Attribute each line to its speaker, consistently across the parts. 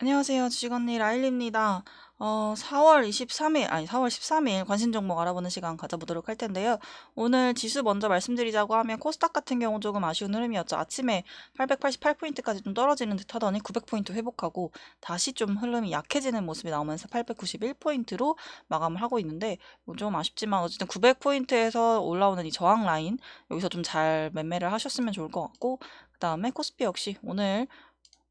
Speaker 1: 안녕하세요. 주식 언니 라일리입니다. 어, 4월 23일, 아니 4월 13일 관심 종목 알아보는 시간 가져보도록 할 텐데요. 오늘 지수 먼저 말씀드리자고 하면 코스닥 같은 경우 조금 아쉬운 흐름이었죠. 아침에 888포인트까지 좀 떨어지는 듯 하더니 900포인트 회복하고 다시 좀 흐름이 약해지는 모습이 나오면서 891포인트로 마감을 하고 있는데 뭐좀 아쉽지만 어쨌든 900포인트에서 올라오는 이 저항 라인 여기서 좀 잘 매매를 하셨으면 좋을 것 같고 그 다음에 코스피 역시 오늘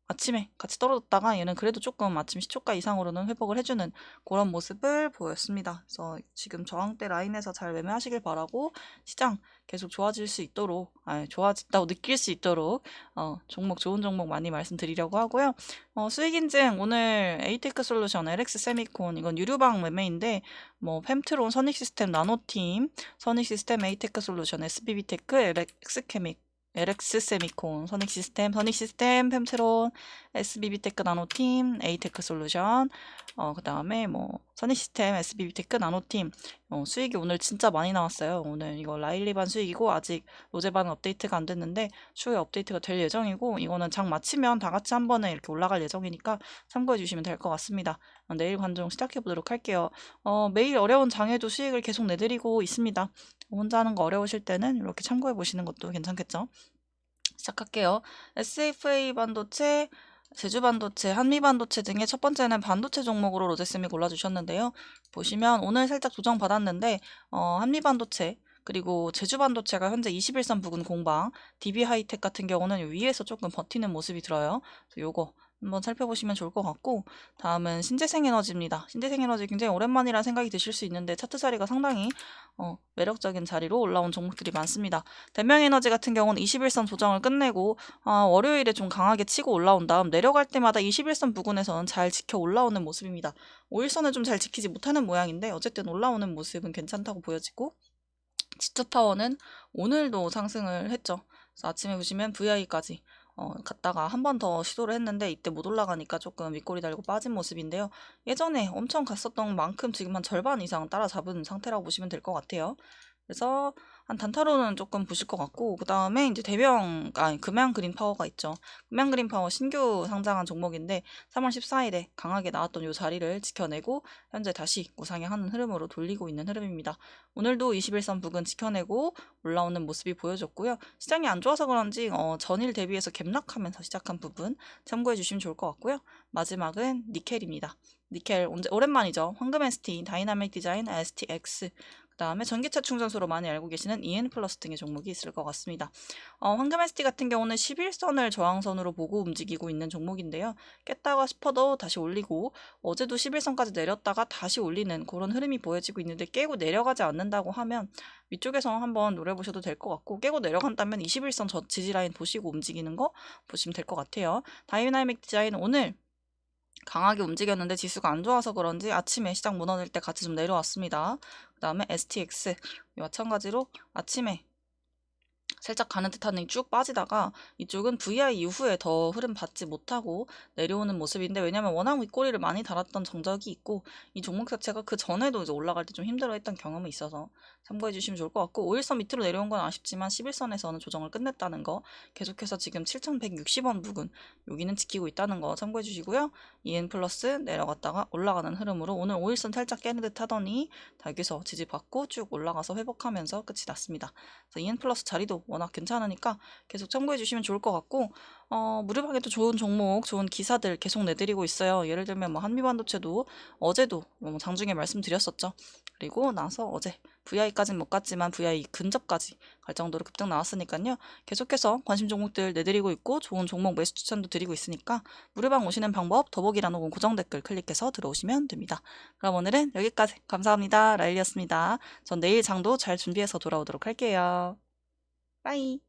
Speaker 1: 아침에 같이 떨어졌다가 얘는 그래도 조금 아침 시초가 이상으로는 회복을 해주는 그런 모습을 보였습니다. 그래서 지금 저항대 라인에서 잘 매매하시길 바라고 시장 계속 좋아질 수 있도록, 아 좋아진다고 느낄 수 있도록 어, 종목 좋은 종목 많이 말씀드리려고 하고요. 어, 수익 인증 오늘 에이테크 솔루션, LX 세미콘 이건 유료방 매매인데 뭐 펜트론, 선익 시스템, 나노팀, 선익 시스템, 에이테크 솔루션, SBB테크, LX 케믹 LX 세미콘, 선익 시스템, 선익 시스템, 펜트론, SBB테크 나노팀, 에이테크 솔루션, 어, 그 다음에 뭐, 선익 시스템, SBB테크 나노팀, 어, 수익이 오늘 진짜 많이 나왔어요. 오늘 이거 라일리반 수익이고, 아직 로제반은 업데이트가 안 됐는데, 추후에 업데이트가 될 예정이고, 이거는 장 마치면 다 같이 한 번에 이렇게 올라갈 예정이니까 참고해 주시면 될 것 같습니다. 어, 내일 관종 시작해 보도록 할게요. 어, 매일 어려운 장에도 수익을 계속 내드리고 있습니다. 혼자 하는 거 어려우실 때는 이렇게 참고해 보시는 것도 괜찮겠죠? 시작할게요. SFA 반도체, 제주 반도체, 한미 반도체 등의 첫 번째는 반도체 종목으로 로제쌤이 골라주셨는데요. 보시면 오늘 살짝 조정 받았는데 어, 한미 반도체 그리고 제주 반도체가 현재 21선 부근 공방, DB 하이텍 같은 경우는 위에서 조금 버티는 모습이 들어요. 요거 한번 살펴보시면 좋을 것 같고 다음은 신재생 에너지입니다. 신재생 에너지 굉장히 오랜만이라 생각이 드실 수 있는데 차트 자리가 상당히 어, 매력적인 자리로 올라온 종목들이 많습니다. 대명에너지 같은 경우는 21선 조정을 끝내고 아, 월요일에 좀 강하게 치고 올라온 다음 내려갈 때마다 21선 부근에서는 잘 지켜 올라오는 모습입니다. 5일선을 좀잘 지키지 못하는 모양인데 어쨌든 올라오는 모습은 괜찮다고 보여지고 지투파워는 오늘도 상승을 했죠. 아침에 보시면 VI까지 어, 갔다가 한 번 더 시도를 했는데 이때 못 올라가니까 조금 윗꼬리 달고 빠진 모습인데요. 예전에 엄청 갔었던 만큼 지금 한 절반 이상 따라잡은 상태라고 보시면 될 것 같아요. 그래서 한 단타로는 조금 보실 것 같고 그 다음에 이제 대명 아니 금양 그린 파워가 있죠. 금양 그린 파워 신규 상장한 종목인데 3월 14일에 강하게 나왔던 이 자리를 지켜내고 현재 다시 우상향하는 흐름으로 돌리고 있는 흐름입니다. 오늘도 21선 부근 지켜내고 올라오는 모습이 보여졌고요. 시장이 안 좋아서 그런지 어, 전일 대비해서 갭락하면서 시작한 부분 참고해 주시면 좋을 것 같고요. 마지막은 니켈입니다. 니켈 오랜만이죠. 황금 ST, 다이나믹 디자인, STX 그 다음에 전기차 충전소로 많이 알고 계시는 EN 플러스 등의 종목이 있을 것 같습니다. 어, 황금 ST 같은 경우는 11선을 저항선으로 보고 움직이고 있는 종목인데요. 깼다가 싶어도 다시 올리고 어제도 11선까지 내렸다가 다시 올리는 그런 흐름이 보여지고 있는데 깨고 내려가지 않는다고 하면 위쪽에서 한번 노려보셔도 될 것 같고 깨고 내려간다면 21선 저 지지라인 보시고 움직이는 거 보시면 될 것 같아요. 다이나믹 디자인 오늘 강하게 움직였는데 지수가 안 좋아서 그런지 아침에 시장 무너질 때 같이 좀 내려왔습니다. 그 다음에 STX 마찬가지로 아침에 살짝 가는 듯한 쭉 빠지다가 이쪽은 VI 이후에 더 흐름 받지 못하고 내려오는 모습인데 왜냐면 워낙 윗꼬리를 많이 달았던 정적이 있고 이 종목 자체가 그 전에도 이제 올라갈 때 좀 힘들어했던 경험이 있어서 참고해 주시면 좋을 것 같고 5일선 밑으로 내려온 건 아쉽지만 11선에서는 조정을 끝냈다는 거 계속해서 지금 7160원 부근 여기는 지키고 있다는 거 참고해 주시고요. EN 플러스 내려갔다가 올라가는 흐름으로 오늘 5일선 살짝 깨는 듯 하더니 다 여기서 지지받고 쭉 올라가서 회복하면서 끝이 났습니다. 그래서 EN 플러스 자리도 워낙 괜찮으니까 계속 참고해 주시면 좋을 것 같고 어, 무료방에도 좋은 종목, 좋은 기사들 계속 내드리고 있어요. 예를 들면 뭐 한미반도체도 어제도 뭐 장중에 말씀드렸었죠. 그리고 나서 어제 VI까지는 못 갔지만 VI 근접까지 갈 정도로 급등 나왔으니까요. 계속해서 관심 종목들 내드리고 있고 좋은 종목 매수 추천도 드리고 있으니까 무료방 오시는 방법 더보기란 혹은 고정 댓글 클릭해서 들어오시면 됩니다. 그럼 오늘은 여기까지 감사합니다. 라일리였습니다. 전 내일 장도 잘 준비해서 돌아오도록 할게요. 빠이.